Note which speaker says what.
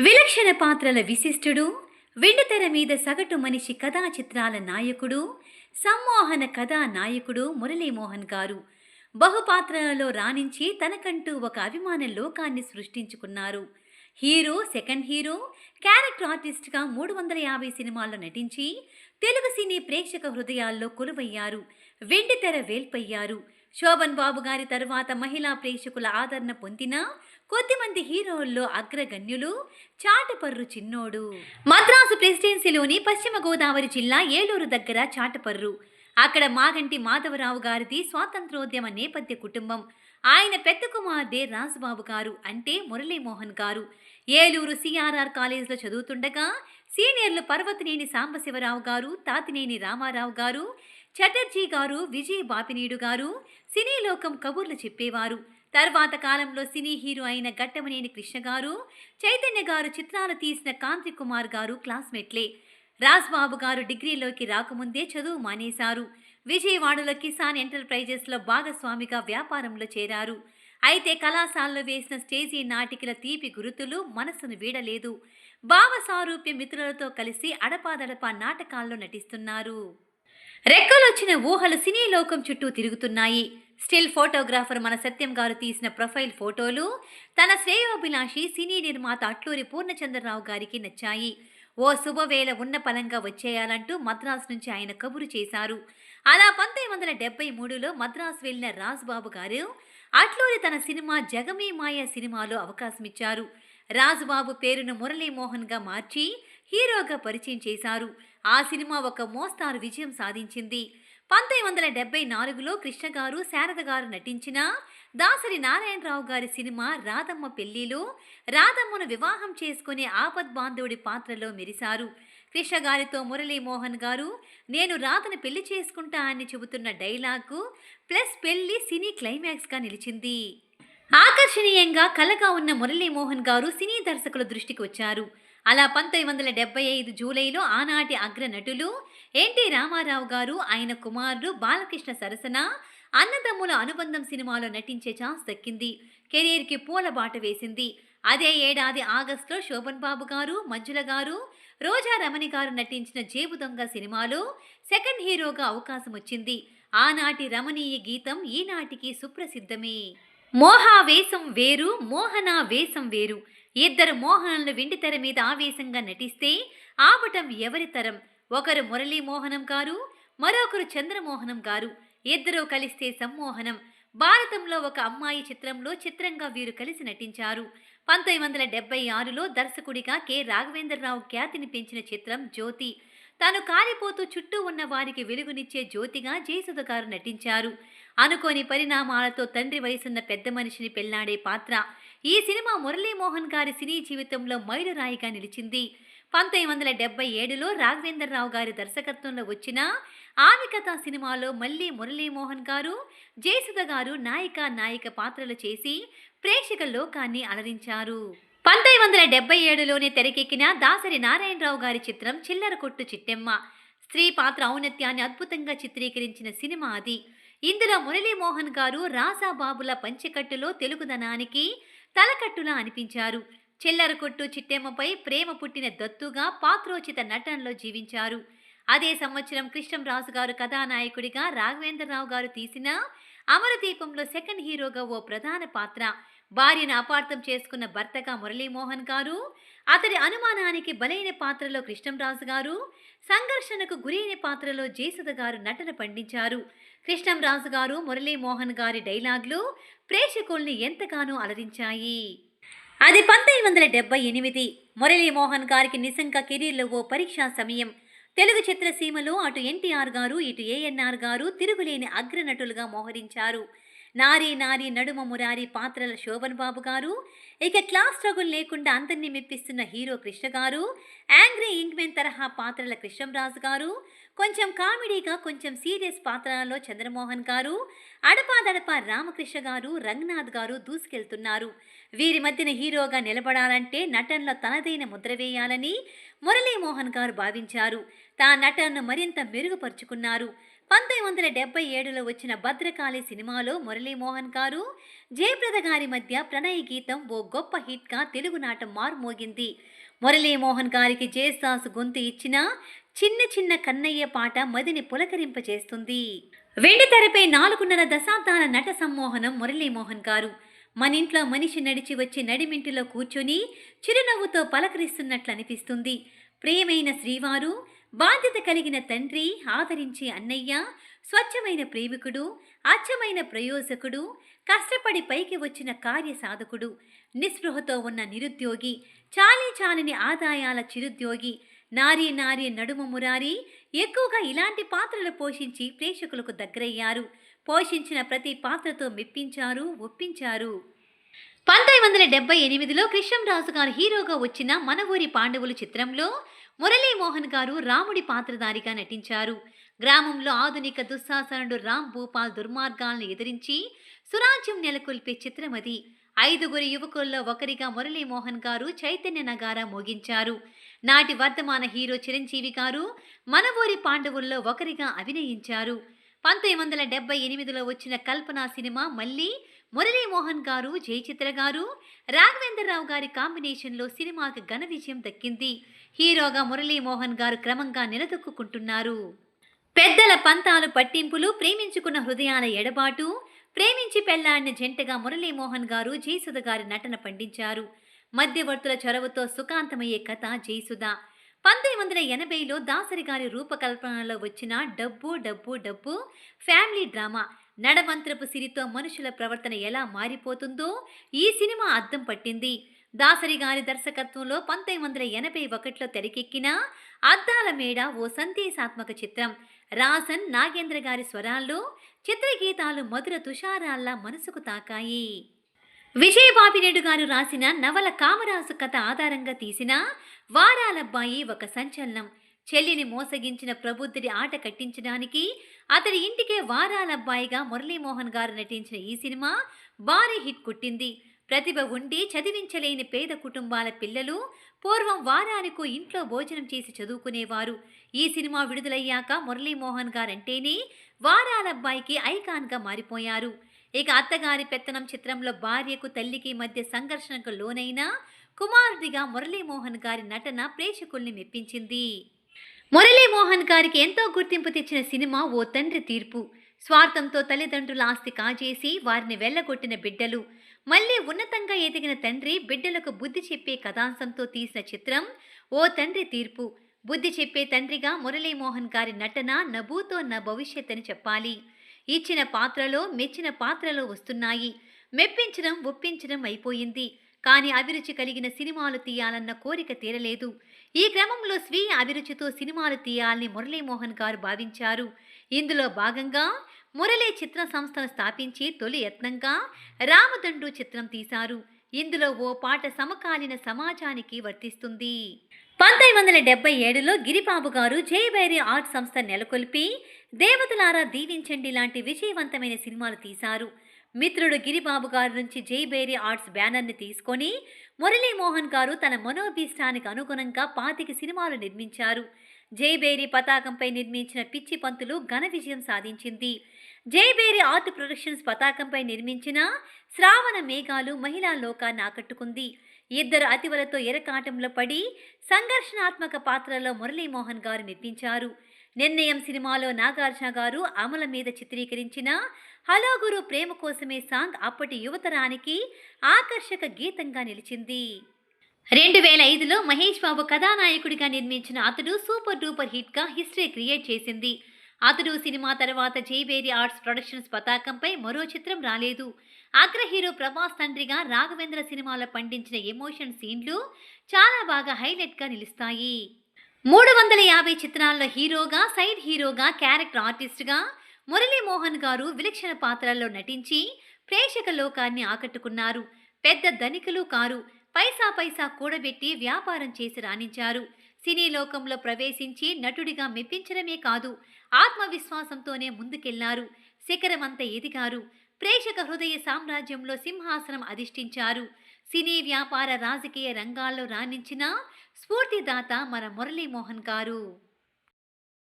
Speaker 1: విలక్షణ పాత్రల విశిష్టుడు వెండితెర మీద సగటు మనిషి కథా చిత్రాల నాయకుడు సమ్మోహన కథా నాయకుడు మురళీమోహన్ గారు. బహుపాత్రలలో రాణించి తనకంటూ ఒక అభిమాన లోకాన్ని సృష్టించుకున్నారు. హీరో సెకండ్ హీరో క్యారెక్టర్ ఆర్టిస్ట్గా మూడు వందల యాభై సినిమాల్లో నటించి తెలుగు సినీ ప్రేక్షక హృదయాల్లో కొలువయ్యారు. వెండితెర వేల్పయ్యారు. శోభన్ బాబు గారి తర్వాత మహిళా ప్రేక్షకుల ఆదరణ పొందిన కొద్దిమంది హీరోల్లో అగ్రగణ్యులు చాటపర్రు చిన్నోడు. మద్రాసు ప్రెసిడెన్సీలోని పశ్చిమ గోదావరి జిల్లా ఏలూరు దగ్గర చాటపర్రు. అక్కడ మాగంటి మాధవరావు గారిది స్వాతంత్రోద్యమ నేపథ్య కుటుంబం. ఆయన పెద్ద కుమార్తె రాజుబాబు గారు అంటే మురళీమోహన్ గారు. ఏలూరు సిఆర్ఆర్ కాలేజీలో చదువుతుండగా సీనియర్లు పర్వతనేని సాంబశివరావు గారు తాతినేని రామారావు గారు చటర్జీ గారు విజయ్ బాపినీడు గారు సినీ లోకం కబుర్లు చెప్పేవారు. తర్వాత కాలంలో సినీ హీరో అయిన గట్టమనేని కృష్ణ గారు చైతన్య గారు చిత్రాలు తీసిన కాంతి కుమార్ గారు క్లాస్మేట్లే. రాజ్బాబు గారు డిగ్రీలోకి రాకముందే చదువు మానేశారు. విజయవాడలో కిసాన్ ఎంటర్ప్రైజెస్లో భాగస్వామిగా వ్యాపారంలో చేరారు. అయితే కళాశాలలో వేసిన స్టేజీ నాటికల తీపి గురుతులు మనసును వీడలేదు. భావ సారూప్య మిత్రులతో కలిసి అడపాదడపా నాటకాల్లో నటిస్తున్నారు. రెక్కలొచ్చిన ఊహలు సినీ లోకం చుట్టూ తిరుగుతున్నాయి. స్టిల్ ఫోటోగ్రాఫర్ మన సత్యం గారు తీసిన ప్రొఫైల్ ఫోటోలు తన శ్రేయోభిలాషి సినీ నిర్మాత అట్లూరి పూర్ణచంద్రరావు గారికి నచ్చాయి. ఓ శుభవేళ ఉన్న పలంగా వచ్చేయాలంటూ మద్రాసు నుంచి ఆయన కబురు చేశారు. అలా పంతొమ్మిది వందల డెబ్బై మూడులో మద్రాసు వెళ్ళిన రాజుబాబు గారు అట్లూరి తన సినిమా జగమే మాయ సినిమాలో అవకాశమిచ్చారు రాజుబాబు పేరును మురళీమోహన్గా మార్చి హీరోగా పరిచయం చేశారు. ఆ సినిమా ఒక మోస్తారు విజయం సాధించింది. పంతొమ్మిది వందల డెబ్బై నాలుగులో కృష్ణ గారు శారద గారు నటించిన దాసరి నారాయణరావు గారి సినిమా రాధమ్మ పెళ్ళిలో రాధమ్మను వివాహం చేసుకునే ఆపద్ బాంధవుడి పాత్రలో మెరిశారు. కృష్ణ గారితో మురళీమోహన్ గారు నేను రాధను పెళ్ళి చేసుకుంటా అని చెబుతున్న డైలాగు ప్లస్ పెళ్ళి సినీ క్లైమాక్స్గా నిలిచింది. ఆకర్షణీయంగా కలగా ఉన్న మురళీమోహన్ గారు సినీ దర్శకుల దృష్టికి వచ్చారు. అలా పంతొమ్మిది వందల డెబ్బై ఐదు జూలైలో ఆనాటి అగ్ర నటులు ఎన్టీ రామారావు గారు? ఆయన కుమారుడు బాలకృష్ణ సరసన. అన్నదమ్ముల అనుబంధం సినిమాలో నటించే ఛాన్స్ దక్కింది. కెరీర్కి పూల బాట వేసింది. అదే ఏడాది ఆగస్టులో శోభన్ బాబు గారు మంజుల గారు రోజా రమణి గారు నటించిన జేబు దొంగ సినిమాలో సెకండ్ హీరోగా అవకాశం వచ్చింది. ఆనాటి రమణీయ గీతం ఈనాటికి సుప్రసిద్ధమే. మోహావేశం వేరు మోహన వేషం వేరు. ఇద్దరు మోహనులు వెండితెర మీద ఆవేశంగా నటిస్తే ఆపటం ఎవరి తరం? ఒకరు మురళీమోహనం గారు మరొకరు చంద్రమోహనం గారు. ఇద్దరూ కలిస్తే సమ్మోహనం. భారతంలో ఒక అమ్మాయి చిత్రంలో చిత్రంగా వీరు కలిసి నటించారు. పంతొమ్మిది వందల డెబ్బై ఆరులో దర్శకుడిగా కె. రాఘవేంద్రరావు ఖ్యాతిని పెంచిన చిత్రం జ్యోతి. తాను కాలిపోతూ చుట్టూ ఉన్న వారికి వెలుగునిచ్చే జ్యోతిగా జయసుధ గారు నటించారు. అనుకోని పరిణామాలతో తండ్రి వయసున్న పెద్ద మనిషిని పెళ్ళాడే పాత్ర. ఈ సినిమా మురళీమోహన్ గారి సినీ జీవితంలో మైలురాయిగా నిలిచింది. పంతొమ్మిది వందల డెబ్బై ఏడులో రాఘవేంద్రరావు గారి దర్శకత్వంలో వచ్చిన ఆమె సినిమాలో మళ్ళీ మురళీమోహన్ గారు జయసుధ గారు నాయిక నాయిక పాత్రలు చేసి ప్రేక్షక లోకాన్ని అలరించారు. పంతొమ్మిది వందల డెబ్బై ఏడులోనే తెరకెక్కిన దాసరి నారాయణరావు గారి చిత్రం చిల్లర కొట్టు చిట్టెమ్మ. స్త్రీ పాత్ర ఔన్నత్యాన్ని అద్భుతంగా చిత్రీకరించిన సినిమా అది. ఇందులో మురళీమోహన్ గారు రాసాబాబుల పంచకట్టులో తెలుగుదనానికి తలకట్టులా అనిపించారు. చిల్లర కొట్టు చిట్టెమ్మపై ప్రేమ పుట్టిన దత్తుగా పాత్రోచిత నటనలో జీవించారు. అదే సంవత్సరం కృష్ణంరాజు గారు కథానాయకుడిగా రాఘవేంద్రరావు గారు తీసిన అమరదీపంలో సెకండ్ హీరోగా ఓ ప్రధాన పాత్ర. భార్యను అపార్థం చేసుకున్న భర్తగా మురళీమోహన్ గారు అతడి అనుమానానికి బలైన పాత్రలో కృష్ణంరాజు గారు సంఘర్షణకు గురైన పాత్రలో జయసుధ గారు నటన పండించారు. కృష్ణంరాజు గారు మురళీమోహన్ గారి డైలాగ్లు ప్రేక్షకుల్ని ఎంతగానో అలరించాయి. అది పంతొమ్మిది వందల డెబ్బై ఎనిమిది మురళీమోహన్ గారికి నిజంగా కెరీర్లో ఓ పరీక్షా సమయం. తెలుగు చిత్రసీమలో అటు ఎన్టీఆర్ గారు ఇటు ఏఎన్ఆర్ గారు తిరుగులేని అగ్రనటులుగా మోహరించారు. నారీ నారీ నడుమ మురారి పాత్రల శోభన్ బాబు గారు ఇక క్లాస్ స్ట్రగుల్ లేకుండా అందరినీ మెప్పిస్తున్న హీరో కృష్ణ గారు యాంగ్రీ ఇంగ్మెన్ తరహా పాత్రల కృష్ణంరాజు గారు కొంచెం కామెడీగా కొంచెం సీరియస్ పాత్రలలో చంద్రమోహన్ గారు అడపాదడప రామకృష్ణ గారు రంగనాథ్ గారు దూసుకెళ్తున్నారు. వీరి మధ్యన హీరోగా నిలబడాలంటే నటనలో తనదైన ముద్ర వేయాలని మురళీమోహన్ గారు భావించారు. తా నటనను మరింత మెరుగుపరుచుకున్నారు. పంతొమ్మిది వందల డెబ్బై ఏడులో వచ్చిన భద్రకాళి సినిమాలో మురళీమోహన్ గారు జయప్రద గారి మధ్య ప్రణయ గీతం ఓ గొప్ప హిట్గా తెలుగు నాట మారుమోగింది. మురళీమోహన్ గారికి జయదాసు గొంతు ఇచ్చిన చిన్న చిన్న కన్నయ్య పాట మదిని పులకరింపజేస్తుంది. వెండి తెరపై నాలుగున్నర దశాబ్దాల నట సమ్మోహనం మురళీమోహన్ గారు. మన ఇంట్లో మనిషి నడిచి వచ్చి నడిమింటిలో కూర్చొని చిరునవ్వుతో పలకరిస్తున్నట్లు అనిపిస్తుంది ప్రియమైన శ్రీవారు బాధ్యత కలిగిన తండ్రి ఆదరించే అన్నయ్య స్వచ్ఛమైన ప్రేమికుడు అచ్చమైన ప్రయోజకుడు కష్టపడి పైకి వచ్చిన కార్యసాధకుడు నిస్పృహతో ఉన్న నిరుద్యోగి చాలీ చాలని ఆదాయాల చిరుద్యోగి నారీ నారీ నడుమ మురారి ఎక్కువగా ఇలాంటి పాత్రలు పోషించి ప్రేక్షకులకు దగ్గరయ్యారు. పోషించిన ప్రతి పాత్రతో మెప్పించారు ఒప్పించారు. పంతొమ్మిది వందల డెబ్బై ఎనిమిదిలో కృష్ణంరాజు గారు హీరోగా వచ్చిన మన ఊరి పాండవులు చిత్రంలో మురళీమోహన్ గారు రాముడి పాత్రధారిగా నటించారు. గ్రామంలో ఆధునిక దుస్సాసనుడు రామ్ భూపాల్ దుర్మార్గాలను ఎదిరించి సురాజ్యం నెలకొల్పే చిత్రమది. ఐదుగురు యువకుల్లో ఒకరిగా మురళీమోహన్ గారు చైతన్య నగారా మోగించారు. నాటి వర్ధమాన హీరో చిరంజీవి గారు మన ఊరి పాండవుల్లో ఒకరిగా అభినయించారు. పంతొమ్మిది వందల డెబ్బై ఎనిమిదిలో వచ్చిన కల్పన సినిమా మళ్ళీ మురళీమోహన్ గారు జయచిత్ర గారు రాఘవేంద్రరావు గారి కాంబినేషన్లో సినిమాకి ఘన విజయం దక్కింది. హీరోగా మురళీమోహన్ గారు క్రమంగా నిలదొక్కుంటున్నారు పెద్దల పంతాలు పట్టింపులు ప్రేమించుకున్న హృదయాల ఎడబాటు ప్రేమించి పెళ్ళాడిన జంటగా మురళీమోహన్ గారు జయసుధ గారి నటన పండించారు. మధ్యవర్తుల చొరవతో సుఖాంతమయ్యే కథ జయసుధ. పంతొమ్మిది వందల ఎనభైలో దాసరి గారి రూపకల్పనలో వచ్చిన డబ్బు డబ్బు డబ్బు ఫ్యామిలీ డ్రామా. నడమంత్రపు సిరితో మనుషుల ప్రవర్తన ఎలా మారిపోతుందో ఈ సినిమా అద్దం పట్టింది. దాసరి గారి దర్శకత్వంలో పంతొమ్మిది వందల ఎనభై ఒకటిలో తెరకెక్కిన అద్దాల మేడ ఓ సందేశాత్మక చిత్రం. రాసన్ నాగేంద్ర గారి స్వరాల్లో చిత్రగీతాలు మధుర తుషారాల్లా మనసుకు తాకాయి. విజయబాబినేడు గారు రాసిన నవల కామరాజు కథ ఆధారంగా తీసిన వారాలబ్బాయి ఒక సంచలనం. చెల్లిని మోసగించిన ప్రబుద్ధుడి ఆట కట్టించడానికి అతడి ఇంటికే వారాలబ్బాయిగా మురళీమోహన్ గారు నటించిన ఈ సినిమా భారీ హిట్ కొట్టింది. ప్రతిభ ఉండి చదివించలేని పేద కుటుంబాల పిల్లలు పూర్వం వారానికో ఇంట్లో భోజనం చేసి చదువుకునేవారు. ఈ సినిమా విడుదలయ్యాక మురళీమోహన్ గారంటేనే వారాలబ్బాయికి ఐకాన్గా మారిపోయారు. ఇక అత్తగారి పెత్తనం చిత్రంలో భార్యకు తల్లికి మధ్య సంఘర్షణకు లోనైన కుమారుడిగా మురళీమోహన్ గారి నటన ప్రేక్షకుల్ని మెప్పించింది. మురళీమోహన్ గారికి ఎంతో గుర్తింపు తెచ్చిన సినిమా ఓ తండ్రి తీర్పు. స్వార్థంతో తల్లిదండ్రుల ఆస్తి కాజేసి వారిని వెళ్ళగొట్టిన బిడ్డలు. మళ్ళీ ఉన్నతంగా ఎదిగిన తండ్రి బిడ్డలకు బుద్ధి చెప్పే కథాంశంతో తీసిన చిత్రం ఓ తండ్రి తీర్పు. బుద్ధి చెప్పే తండ్రిగా మురళీమోహన్ గారి నటన నభూతో నా భవిష్యత్ అని చెప్పాలి. ఇచ్చిన పాత్రలో మెచ్చిన పాత్రలో వస్తున్నాయి. మెప్పించడం ఒప్పించడం అయిపోయింది. కానీ అభిరుచి కలిగిన సినిమాలు తీయాలన్న కోరిక తీరలేదు. ఈ క్రమంలో స్వీయ అభిరుచితో సినిమాలు తీయాలని మురళీమోహన్ గారు భావించారు. ఇందులో భాగంగా మురళీ చిత్ర సంస్థను స్థాపించి తొలి యత్నంగా రామదండు చిత్రం తీశారు. ఇందులో ఓ పాట సమకాలీన సమాజానికి వర్తిస్తుంది. పంతొమ్మిది వందల డెబ్బై ఏడులో గిరిబాబు గారు జయభైరి ఆర్ట్ సంస్థ నెలకొల్పి దేవతలారా దీవించండి లాంటి విజయవంతమైన సినిమాలు తీశారు. మిత్రుడు గిరిబాబు గారి నుంచి జైబేరి ఆర్ట్స్ బ్యానర్ని తీసుకొని మురళీమోహన్ గారు తన మనోభీష్టానికి అనుగుణంగా పాతిక సినిమాలు నిర్మించారు. జైబేరి పతాకంపై నిర్మించిన పిచ్చి పంతులు ఘన విజయం సాధించింది. జైబేరి ఆర్ట్ ప్రొడక్షన్స్ పతాకంపై నిర్మించిన శ్రావణ మేఘాలు మహిళా లోకాన్ని ఆకట్టుకుంది. ఇద్దరు అతివలతో ఎరకాటంలో పడి సంఘర్షణాత్మక పాత్రలో మురళీమోహన్ గారు మెప్పించారు. నిర్ణయం సినిమాలో నాగార్జున గారు అమల మీద చిత్రీకరించిన హలో గురు ప్రేమ కోసమే సాంగ్ అప్పటి యువతరానికి ఆకర్షక గీతంగా నిలిచింది. రెండు వేల ఐదులో మహేష్ బాబు కథానాయకుడిగా నిర్మించిన అతడు సూపర్ డూపర్ హిట్గా హిస్టరీ క్రియేట్ చేసింది. అతడు సినిమా తర్వాత జైబేరి ఆర్ట్స్ ప్రొడక్షన్స్ పతాకంపై మరో చిత్రం రాలేదు. అగ్ర హీరో ప్రభాస్ తండ్రిగా రాఘవేంద్ర సినిమాలో పండించిన ఎమోషన్ సీన్లు చాలా బాగా హైలైట్గా నిలుస్తాయి. మూడు వందల యాభై చిత్రాల్లో హీరోగా సైడ్ హీరోగా క్యారెక్టర్ ఆర్టిస్ట్గా మురళీమోహన్ గారు విలక్షణ పాత్రల్లో నటించి ప్రేక్షక లోకాన్ని ఆకట్టుకున్నారు. పెద్ద ధనికులు కారు పైసా పైసా కూడబెట్టి వ్యాపారం చేసి రాణించారు. సినీ లోకంలో ప్రవేశించి నటుడిగా మెప్పించడమే కాదు ఆత్మవిశ్వాసంతోనే ముందుకెళ్ళారు. శిఖరమంత ఎదిగారు. ప్రేక్షక హృదయ సామ్రాజ్యంలో సింహాసనం అధిష్ఠించారు. సినీ వ్యాపార రాజకీయ రంగాల్లో రాణించిన స్ఫూర్తిదాత మన మురళీమోహన్ గారు.